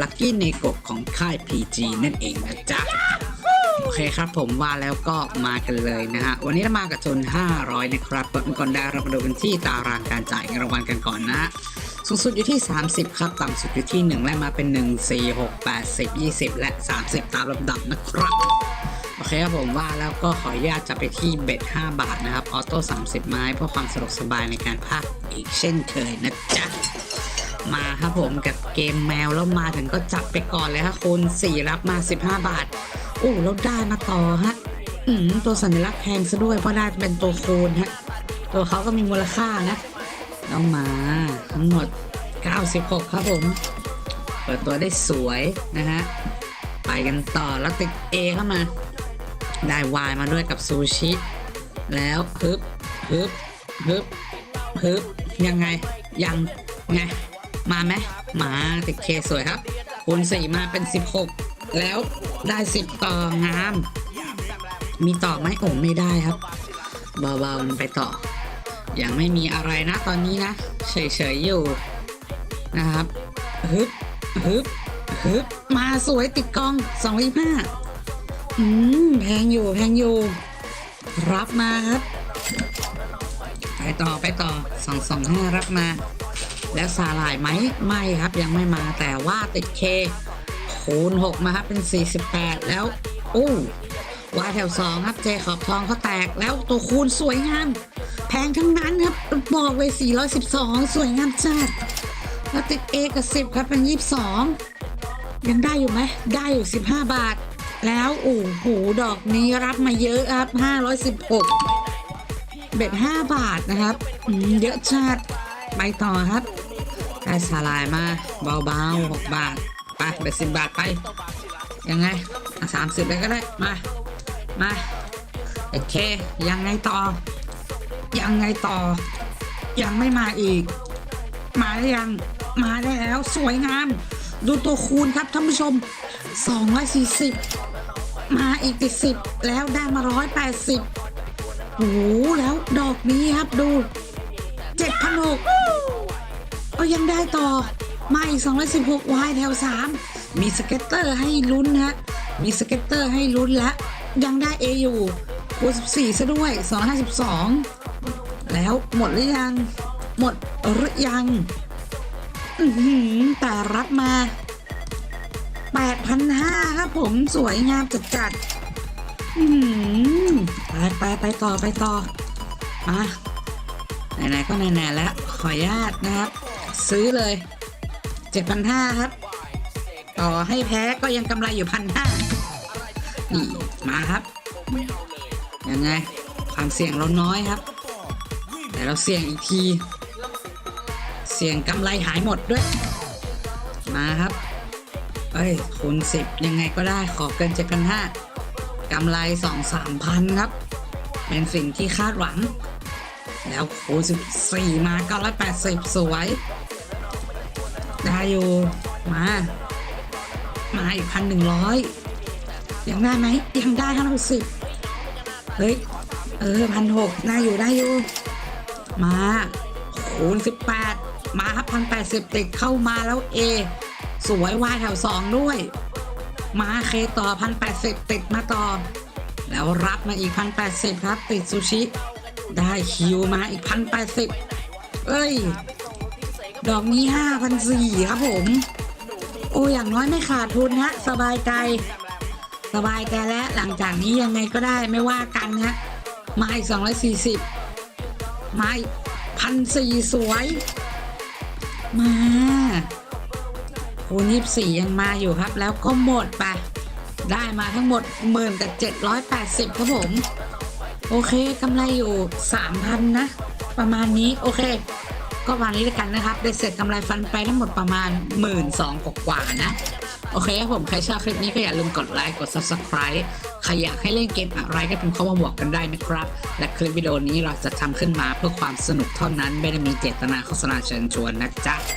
ลัคกี้เนโกของค่าย PG นั่นเองนะจ๊ะ โอเคครับผมว่าแล้วก็มากันเลยนะฮะ วันนี้เรามากับทุน500 นะครับเปิดมาก่อนได้เรามาดูกันที่ตารางการจ่ายเงินรางวัลกันก่อนนะฮะสูงสุดอยู่ที่ 30 ครับ ต่ำสุดอยู่ที่ 1 และมาเป็น 1 4 6 8 10 20 และ 30 ตามลำดับนะครับโอเคครับผมว่าแล้วก็ขออนุญาตจะไปที่เบ็ด 5 บาทนะครับ ออโต้ 30 ไม้เพื่อความสะดวกสบายในการพากย์อีกเช่นเคยนะจ๊ะ มาครับผมกับเกมแมวแล้วมาถึงก็จับไปก่อนเลยฮะคุณ4รับมา 15 บาทอู้แล้วได้มาต่อฮะอืมตัวสัญลักษณ์แพงซะด้วยเพราะได้เป็นตัวคูณฮะตัวเขาก็มีมูลค่านะแล้วมาทั้งหมด 96 ครับผม เปิดตัวได้สวยนะฮะไปกันต่อแล้วติด A เข้ามา ได้ Y มาด้วยกับซูชิ แล้วฮึบฮึบฮึบฮึบยังไงยังไง มาไหมมาติดเคสวยครับคูณ4มาเป็น 16 แล้วได้ 10 ต่องาม มีต่อไหมโอ้ไม่ได้ครับเบาๆมันไปต่อ ยังไม่มีอะไรนะตอนนี้นะ เฉยๆอยู่นะครับฮึบฮึบฮึบมาสวยติดกล้อง225อืมแพงอยู่แพงอยู่ รับมาครับ ไปต่อไปต่อ225รับมา แล้วสาหร่ายไหมไม่ครับยังไม่มาแต่ว่าติดเคคูณ6มาครับเป็น 48 แล้วอู้วายแถว2ครับเจขอบทองเขาแตกแล้วตัวคูณสวยงาม แพงทั้งนั้นครับบอกเลย 412 สวยงามจัดแล้วติด A กับ 10 ครับเป็น 22 ยังได้อยู่ไหมได้อยู่ 15 บาท แล้วโอ้โหดอกนี้รับมาเยอะครับ 516 เบ็ด 5 บาทนะครับ เยอะจัดไปต่อครับ ได้สาลายมาเบาๆ6บาท ไปเบ็ด10บาทไป ยังไงสามสิบเลยก็ได้ มา มา โอเค ยังไงต่อ ยังไงต่อ ยังไม่มาอีก มาได้ยัง มาได้แล้ว สวยงาม ดูตัวคูณครับท่านผู้ชม 240 มาอีกติดสิบแล้วได้มา 180โอ้โหแล้วดอกนี้ครับดู7,600 ก็ยังได้ต่อ มาอีก 216วายแถว 3 มีสเก็ตเตอร์ให้ลุ้นฮะ มีสเก็ตเตอร์ให้ลุ้นและ ยังได้ A อยู่คูณ14ซะด้วย 252 แล้วหมดหรือยัง หมดหรือยัง อือหือแต่รับมา 8,500 ครับผมสวยงามจัดจัดอือหือไปไปไปต่อไปต่อมาไหนๆก็ไหนๆแล้ว ขออนุญาตนะครับ ซื้อเลย7,500ครับ ต่อให้แพ้ก็ยังกำไรอยู่พันห้านี่มาครับยังไงความเสี่ยงเราน้อยครับ แต่เราเสี่ยงอีกที เสี่ยงกำไรหายหมดด้วย มาครับเอ้ยคูณสิบยังไงก็ได้ขอเกิน7,500กำไร2-3,000ครับ เป็นสิ่งที่คาดหวัง แล้วคูณ14มา980สวย ได้อยู่มา มาอีกพันหนึ่งร้อยยังได้ไหมยังได้ห้าสิบเฮ้ย เออพันหกได้อยู่ได้อยู่ มาคูณสิบแปดมาครับพันแปดสิบติดเข้ามาแล้วเอ สวยวายแถวสองด้วย มาเคต่อพันแปดสิบติดมาต่อ แล้วรับมาอีกพันแปดสิบครับ ติดซูชิ ได้คิวมาอีกพันแปดสิบเอ้ย ดอกนี้ห้าพันสี่ครับผม โอ้อย่างน้อยไม่ขาดทุนฮะ สบายใจ สบายใจแล้วหลังจากนี้ยังไงก็ได้ไม่ว่ากันฮะมาอีกสองร้อยสี่สิบมาอีกพันสี่สวย มาคูณยี่สี่ยังมาอยู่ครับ แล้วก็หมดไป ได้มาทั้งหมดหมื่นกับเจ็ดร้อยแปดสิบครับผม โอเคกำไรอยู่สามพันนะ ประมาณนี้โอเค ก็วันนี้แล้วกันนะครับได้เสร็จกำไรฟันไปทั้งหมดประมาณ1 2ื่นสองกว่านะ โอเคครับผมใครชอบคลิปนี้ก็อย่าลืมกดไลค์กด subscribe ใครอยากให้เล่นเกมอะไรก็พิมพ์เข้ามาบอกกันได้นะครับ และคลิปวิดีโอนี้เราจะทำขึ้นมาเพื่อความสนุกเท่านั้น ไม่ได้มีเจตนาโฆษณาเชิญชวนนะจ๊ะ